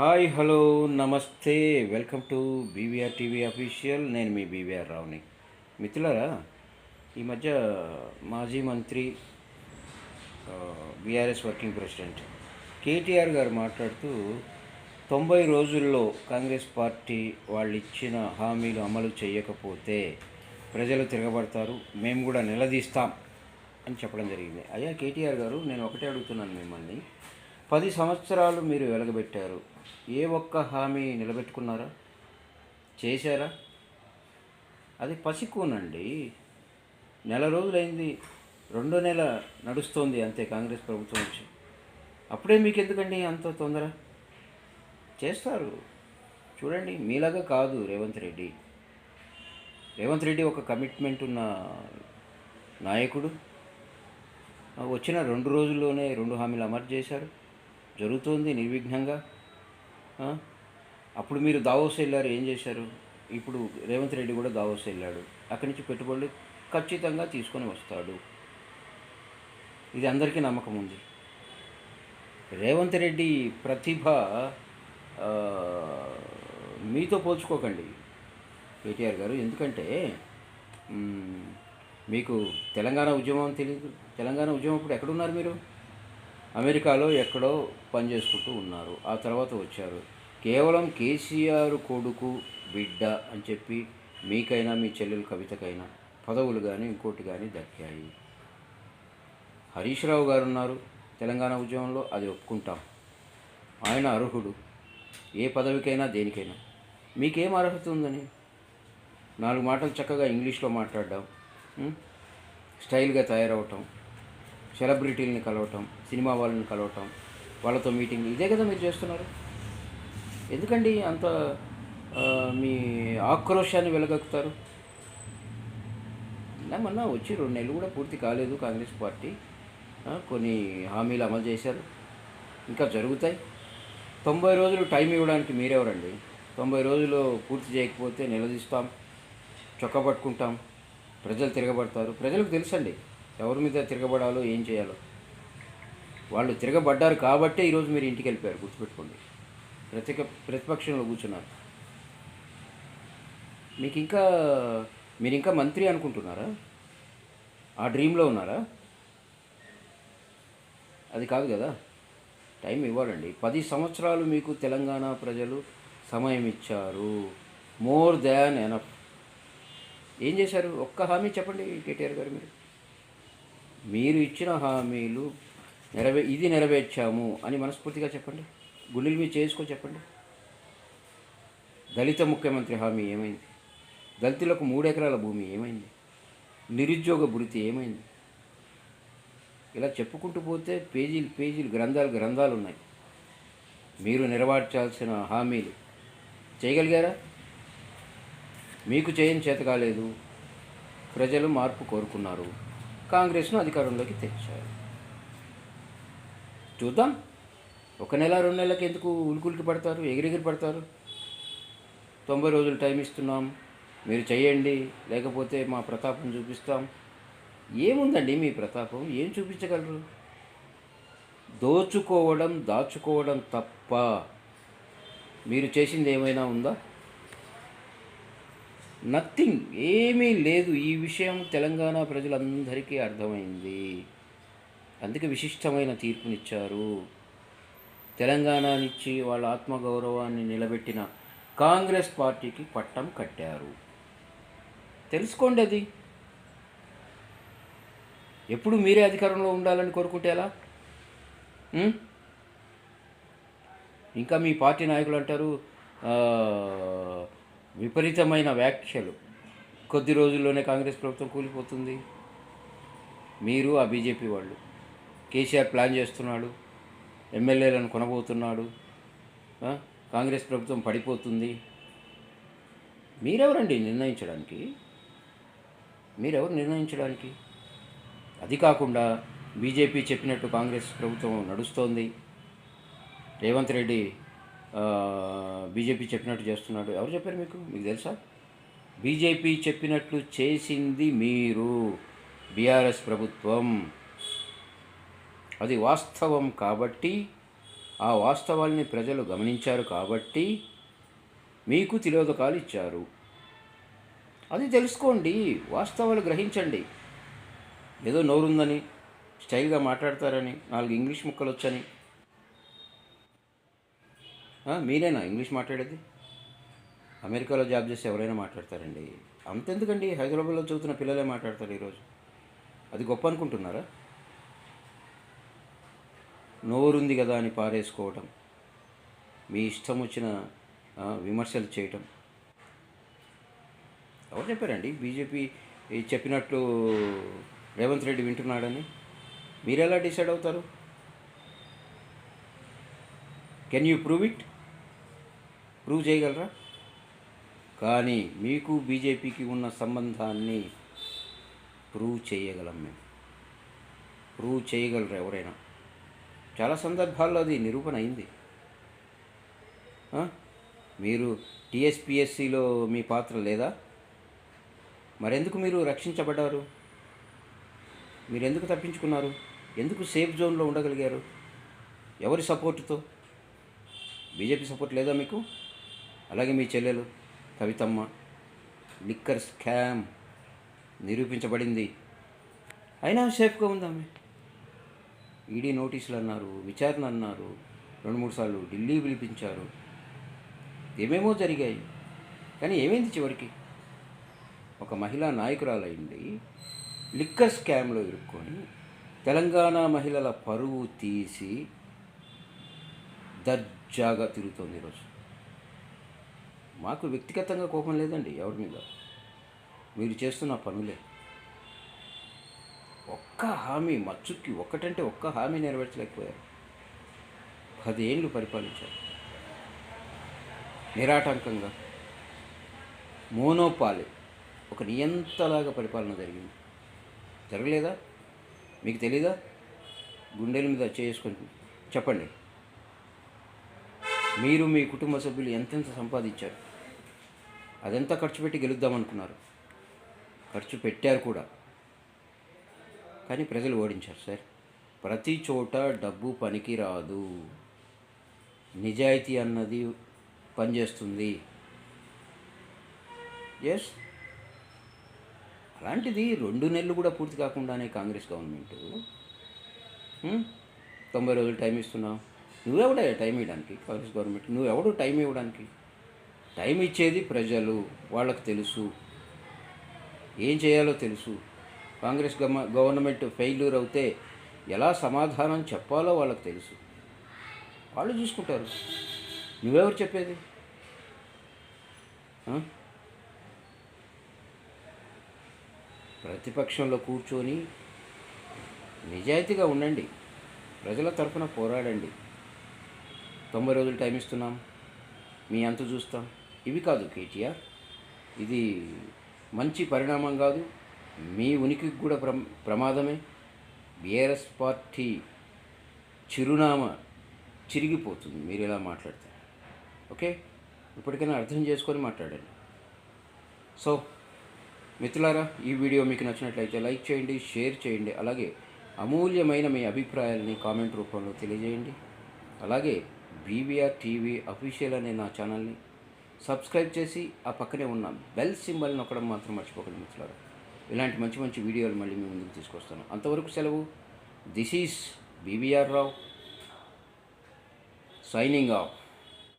Hi hello నమస్తే. Welcome to BVR TV official. నేను మీ బీవీఆర్ రావుని. మిత్రులారా ఈ మధ్య మాజీ మంత్రి బీఆర్ఎస్ వర్కింగ్ ప్రెసిడెంట్ కేటీఆర్ గారు మాట్లాడుతూ తొంభై రోజుల్లో కాంగ్రెస్ పార్టీ వాళ్ళు ఇచ్చిన హామీలు అమలు చేయకపోతే ప్రజలు తిరగబడతారు మేము కూడా నిలదీస్తాం అని చెప్పడం జరిగింది. అయ్యా కేటీఆర్ గారు నేను ఒకటే అడుగుతున్నాను మిమ్మల్ని. పది సంవత్సరాలు మీరు వెలగబెట్టారు. ఏ ఒక్క హామీ నిలబెట్టుకున్నారా? చేశారా? అది పసికూనండి. నెల రోజులైంది. రెండో నెల నడుస్తోంది అంతే కాంగ్రెస్ ప్రభుత్వం వచ్చి అప్పుడే మీకు ఎందుకండి అంత తొందర? చేస్తారు. చూడండి మీలాగా కాదు రేవంత్ రెడ్డి. రేవంత్ రెడ్డి ఒక కమిట్మెంట్ ఉన్న నాయకుడు. వచ్చిన రెండు రోజుల్లోనే రెండు హామీలు అమలు చేశారు. జరుగుతోంది నిర్విఘ్నంగా. అప్పుడు మీరు దావోస్ వెళ్ళారు ఏం చేశారు? ఇప్పుడు రేవంత్ రెడ్డి కూడా దావోస్ వెళ్ళాడు. అక్కడి నుంచి పెట్టుబడులు ఖచ్చితంగా తీసుకొని వస్తాడు. ఇది అందరికీ నమ్మకం ఉంది. రేవంత్ రెడ్డి ప్రతిభ మీతో పోల్చుకోకండి కేటీఆర్ గారు. ఎందుకంటే మీకు తెలంగాణ ఉద్యమం తెలియదు తెలంగాణ ఉద్యమం ఇప్పుడు ఎక్కడున్నారు మీరు? అమెరికాలో ఎక్కడో పనిచేసుకుంటూ ఉన్నారు. ఆ తర్వాత వచ్చారు. కేవలం కేసీఆర్ కొడుకు బిడ్డ అని చెప్పి మీకైనా మీ చెల్లెలు కవితకైనా పదవులు కానీ ఇంకోటి కానీ దక్కాయి. హరీష్ రావు గారు ఉన్నారు తెలంగాణ ఉద్యమంలో అది ఒప్పుకుంటాం. ఆయన అర్హుడు. ఏ పదవికైనా దేనికైనా. మీకేం అర్హత ఉందని? నాలుగు మాటలు చక్కగా ఇంగ్లీష్లో మాట్లాడడం స్టైల్గా తయారవటం సెలబ్రిటీలని కలవటం సినిమా వాళ్ళని కలవటం వాళ్ళతో మీటింగ్ ఇదే కదా మీరు చేస్తున్నారు? ఎందుకండి అంత మీ ఆక్రోశాన్ని వెలగక్కుతారు? మొన్న వచ్చి రెండు నెలలు కూడా పూర్తి కాలేదు కాంగ్రెస్ పార్టీ. కొన్ని హామీలు అమలు చేశారు. ఇంకా జరుగుతాయి. తొంభై రోజులు టైం ఇవ్వడానికి మీరెవరండి? తొంభై రోజులు పూర్తి చేయకపోతే నిలదీస్తాం చొక్కా పట్టుకుంటాం ప్రజలు తిరగబడతారు. ప్రజలకు తెలుసండి ఎవరి మీద తిరగబడాలో ఏం చేయాలో. వాళ్ళు తిరగబడ్డారు కాబట్టే ఈరోజు మీరు ఇంటికి వెళ్ళిపోయారు గుర్తుపెట్టుకోండి. ప్రతిక ప్రతిపక్షంలో కూర్చున్నారు. మీకు ఇంకా మీరు ఇంకా మంత్రి అనుకుంటున్నారా? ఆ డ్రీమ్లో ఉన్నారా? అది కాదు కదా. టైం ఇవ్వాలండి. పది సంవత్సరాలు మీకు తెలంగాణ ప్రజలు సమయం ఇచ్చారు. More than enough. ఏం చేశారు? ఒక్క హామీ చెప్పండి కేటీఆర్ గారు మీరు. మీరు ఇచ్చిన హామీలు నెరవే ఇది నెరవేర్చాము అని మనస్ఫూర్తిగా చెప్పండి. గుండెలు మీద చేసుకో చెప్పండి. దళిత ముఖ్యమంత్రి హామీ ఏమైంది? దళితులకు మూడు ఎకరాల భూమి ఏమైంది? నిరుద్యోగ భృతి ఏమైంది? ఇలా చెప్పుకుంటూ పోతే పేజీలు పేజీలు గ్రంథాలు గ్రంథాలు ఉన్నాయి. మీరు నెరవేర్చాల్సిన హామీలు చేయగలిగారా? మీకు చేయని చేత కాలేదు. ప్రజలు మార్పు కోరుకున్నారు. కాంగ్రెస్ను అధికారంలోకి తెచ్చారు. చూద్దాం. ఒక నెల రెండు నెలలకి ఎందుకు ఉలికులికి పడతారు? ఎగిరెగిరి పడతారు. తొంభై రోజులు టైం ఇస్తున్నాం. మీరు చేయండి లేకపోతే మా ప్రతాపం చూపిస్తాం. ఏముందండి మీ ప్రతాపం? ఏం చూపించగలరు? దోచుకోవడం దాచుకోవడం తప్ప మీరు చేసింది ఏమైనా ఉందా? నథింగ్. ఏమీ లేదు. ఈ విషయం తెలంగాణ ప్రజలందరికీ అర్థమైంది. అందుకే విశిష్టమైన తీర్పునిచ్చారు. తెలంగాణనిచ్చి వాళ్ళ ఆత్మగౌరవాన్ని నిలబెట్టిన కాంగ్రెస్ పార్టీకి పట్టం కట్టారు. తెలుసుకోండి అది. ఎప్పుడు మీరే అధికారంలో ఉండాలని కోరుకుంటే ఎలా? ఇంకా మీ పార్టీ నాయకులు అంటారు విపరీతమైన వ్యాఖ్యలు. కొద్ది రోజుల్లోనే కాంగ్రెస్ ప్రభుత్వం కూలిపోతుంది. మీరు ఆ బీజేపీ వాళ్ళు. కేసీఆర్ ప్లాన్ చేస్తున్నాడు. ఎమ్మెల్యేలను కొనబోతున్నాడు. కాంగ్రెస్ ప్రభుత్వం పడిపోతుంది. మీరెవరండి నిర్ణయించడానికి? మీరెవరు నిర్ణయించడానికి? అది కాకుండా బీజేపీ చెప్పినట్టు కాంగ్రెస్ ప్రభుత్వం నడుస్తోంది. రేవంత్ రెడ్డి బీజేపీ చెప్పినట్టు చేస్తున్నాడు. ఎవరు చెప్పారు మీకు? మీకు తెలుసా? బీజేపీ చెప్పినట్లు చేసింది మీరు. బీఆర్ఎస్ ప్రభుత్వం. అది వాస్తవం కాబట్టి ఆ వాస్తవాల్ని ప్రజలు గమనించారు కాబట్టి మీకు తిలోదకాలు ఇచ్చారు. అది తెలుసుకోండి వాస్తవాలు గ్రహించండి. ఏదో నోరుందని స్టైల్గా మాట్లాడతారని నాలుగు ఇంగ్లీష్ ముక్కలు వచ్చని మీరేనా ఇంగ్లీష్ మాట్లాడేది? అమెరికాలో జాబ్ చేసి ఎవరైనా మాట్లాడతారండి. అంతెందుకండి? హైదరాబాద్లో చదువుతున్న పిల్లలే మాట్లాడతారు ఈరోజు. అది గొప్ప అనుకుంటున్నారా? నోరుంది కదా అని పారేసుకోవటం. మీ ఇష్టం వచ్చిన విమర్శలు చేయటం. ఎవరు చెప్పారండి? బీజేపీ చెప్పినట్లు రేవంత్ రెడ్డి వింటున్నాడని. మీరు ఎలా డిసైడ్ అవుతారు? Can you prove it? Prove చేయగలరా? కానీ మీకు బీజేపీకి ఉన్న సంబంధాన్ని ప్రూవ్ చేయగలం మేము. ప్రూవ్ చేయగలరు ఎవరైనా. చాలా సందర్భాల్లో అది నిరూపణ అయింది. మీరు టీఎస్పిఎస్సిలో మీ పాత్ర లేదా? మరెందుకు మీరు రక్షించబడ్డారు? మీరు ఎందుకు తప్పించుకున్నారు? ఎందుకు సేఫ్ జోన్లో ఉండగలిగారు? ఎవరి సపోర్టుతో? బీజేపీ సపోర్ట్ లేదా మీకు? అలాగే మీ చెల్లెలు కవితమ్మ లిక్కర్ స్కామ్ నిరూపించబడింది. అయినా సేఫ్గా ఉందామే. ఈడీ నోటీసులు అన్నారు విచారణ అన్నారు రెండు మూడు సార్లు ఢిల్లీ పిలిపించారు. ఏమేమో జరిగాయి. కానీ ఏమైంది చివరికి? ఒక మహిళా నాయకురాలైంది లిక్కర్ స్కామ్లో ఇరుక్కొని తెలంగాణ మహిళల పరువు తీసి దర్జాగా తిరుగుతోంది ఈరోజు. మాకు వ్యక్తిగతంగా కోపం లేదండి ఎవరి మీద. మీరు చేస్తున్న పనులే. ఒక్క హామీ మచ్చుక్కి ఒక్కటంటే ఒక్క హామీ నెరవేర్చలేకపోయారు. పదేళ్ళు పరిపాలించారు. నిరాటంకంగా మోనోపాలి ఒక నియంతలాగా పరిపాలన జరిగింది. జరగలేదా? మీకు తెలీదా? గుండెల మీద చేసుకొని చెప్పండి. మీరు మీ కుటుంబ సభ్యులు ఎంతెంత సంపాదించారు? అదెంత ఖర్చు పెట్టి గెలుద్దామనుకున్నారు? ఖర్చు పెట్టారు కూడా. కానీ ప్రజలు ఓడించారు సార్. ప్రతి చోట డబ్బు పనికి రాదు నిజాయితీ అన్నది పనిచేస్తుంది. ఎస్ అలాంటిది రెండు నెలలు కూడా పూర్తి కాకుండానే కాంగ్రెస్ గవర్నమెంట్. Hmm? తొంభై రోజులు టైం ఇస్తున్నావు. నువ్వెవడా టైం ఇవ్వడానికి కాంగ్రెస్ గవర్నమెంట్? నువ్వెవడు టైం ఇవ్వడానికి? టైం ఇచ్చేది ప్రజలు వాళ్ళకు తెలుసు. ఏం చేయాలో తెలుసు. కాంగ్రెస్ గవర్నమెంట్ ఫెయిల్యూర్ అవుతే ఎలా సమాధానం చెప్పాలో వాళ్ళకి తెలుసు. వాళ్ళు చూసుకుంటారు. నువ్వెవరు చెప్పేది? ప్రతిపక్షంలో కూర్చొని నిజాయితీగా ఉండండి. ప్రజల తరఫున పోరాడండి. తొంభై రోజులు టైం ఇస్తున్నాం. మీ అంత చూస్తాం. ఇవి కాదు కేటీఆర్. ఇది మంచి పరిణామం కాదు. మీ ఉనికికి కూడా ప్ర ప్రమాదమే. బీఆర్ఎస్ పార్టీ చిరునామా చిరిగిపోతుంది. మీరు ఇలా మాట్లాడితే ఓకే? ఇప్పటికైనా అర్థం చేసుకొని మాట్లాడండి. సో మిత్రులారా ఈ వీడియో మీకు నచ్చినట్లయితే లైక్ చేయండి షేర్ చేయండి. అలాగే అమూల్యమైన మీ అభిప్రాయాలని కామెంట్ రూపంలో తెలియజేయండి. అలాగే బీవీఆర్ టీవీ అఫీషియల్ అనే నా ఛానల్ని సబ్స్క్రైబ్ చేసి ఆ పక్కనే ఉన్న బెల్ సింబల్ నొక్కడం మాత్రం మర్చిపోకండి మిత్రులారా. ఇలాంటి మంచి మంచి వీడియోలు మళ్ళీ మీ ముందుకు తీసుకొస్తాను. అంతవరకు సెలవు. This is BVR Rao signing off